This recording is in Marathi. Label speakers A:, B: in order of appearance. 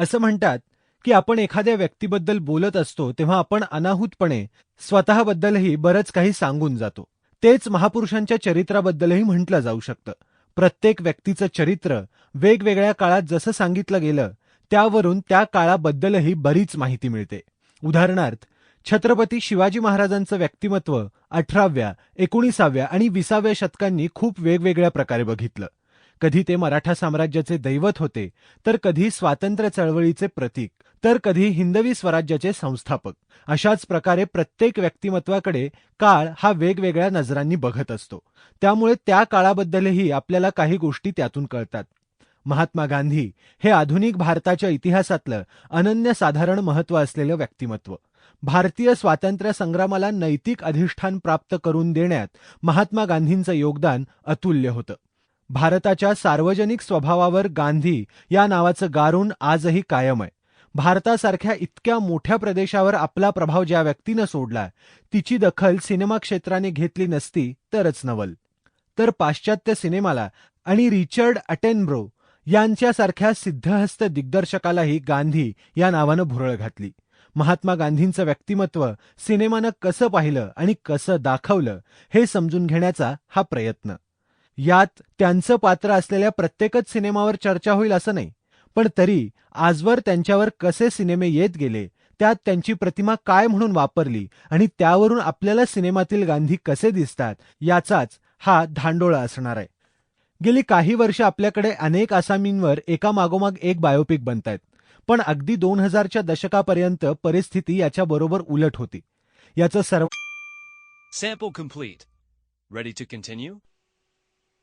A: असं म्हणतात की आपण एखाद्या व्यक्तीबद्दल बोलत असतो तेव्हा आपण अनाहूतपणे स्वतःबद्दलही बरंच काही सांगून जातो. तेच महापुरुषांच्या चरित्राबद्दलही म्हटलं जाऊ शकतं. प्रत्येक व्यक्तीचं चरित्र वेगवेगळ्या काळात जसं सांगितलं गेलं त्यावरून त्या काळाबद्दलही बरीच माहिती मिळते. उदाहरणार्थ छत्रपती शिवाजी महाराजांचं व्यक्तिमत्व अठराव्या एकोणीसाव्या आणि विसाव्या शतकांनी खूप वेगवेगळ्या प्रकारे बघितलं. कधी ते मराठा साम्राज्याचे दैवत होते तर कधी स्वातंत्र्य चळवळीचे प्रतीक तर कधी हिंदवी स्वराज्याचे संस्थापक. अशाच प्रकारे प्रत्येक व्यक्तिमत्वाकडे काळ हा वेगवेगळ्या नजरांनी बघत असतो. त्यामुळे त्या काळाबद्दलही आपल्याला काही गोष्टी त्यातून कळतात. महात्मा गांधी हे आधुनिक भारताच्या इतिहासातलं अनन्यसाधारण महत्त्व असलेलं व्यक्तिमत्व. भारतीय स्वातंत्र्य संग्रामाला नैतिक अधिष्ठान प्राप्त करून देण्यात महात्मा गांधींचं योगदान अतुल्य होतं. भारताच्या सार्वजनिक स्वभावावर गांधी या नावाचं गारुण आजही कायम आहे भारतासारख्या इतक्या मोठ्या प्रदेशावर आपला प्रभाव ज्या व्यक्तीनं सोडला तिची दखल सिनेमा क्षेत्राने घेतली नसती तरच नवल. तर पाश्चात्य सिनेमाला आणि रिचर्ड अटेनब्रो यांच्यासारख्या सिद्धहस्त दिग्दर्शकालाही गांधी या नावानं भुरळ घातली. महात्मा गांधींचं व्यक्तिमत्व सिनेमानं कसं पाहिलं आणि कसं दाखवलं हे समजून घेण्याचा हा प्रयत्न. यात त्यांचं पात्र असलेल्या प्रत्येकच सिनेमावर चर्चा होईल असं नाही. पण तरी आजवर त्यांच्यावर कसे सिनेमे येत गेले त्यात त्यांची प्रतिमा काय म्हणून वापरली आणि त्यावरून आपल्याला सिनेमातील गांधी कसे दिसतात याचाच हा धांडोळा असणार आहे. गेली काही वर्ष आपल्याकडे अनेक आसामींवर एका मागोमाग एक बायोपिक बनतायत. पण अगदी दोन हजारच्या दशकापर्यंत परिस्थिती याच्या बरोबर उलट होती. याचं सर्व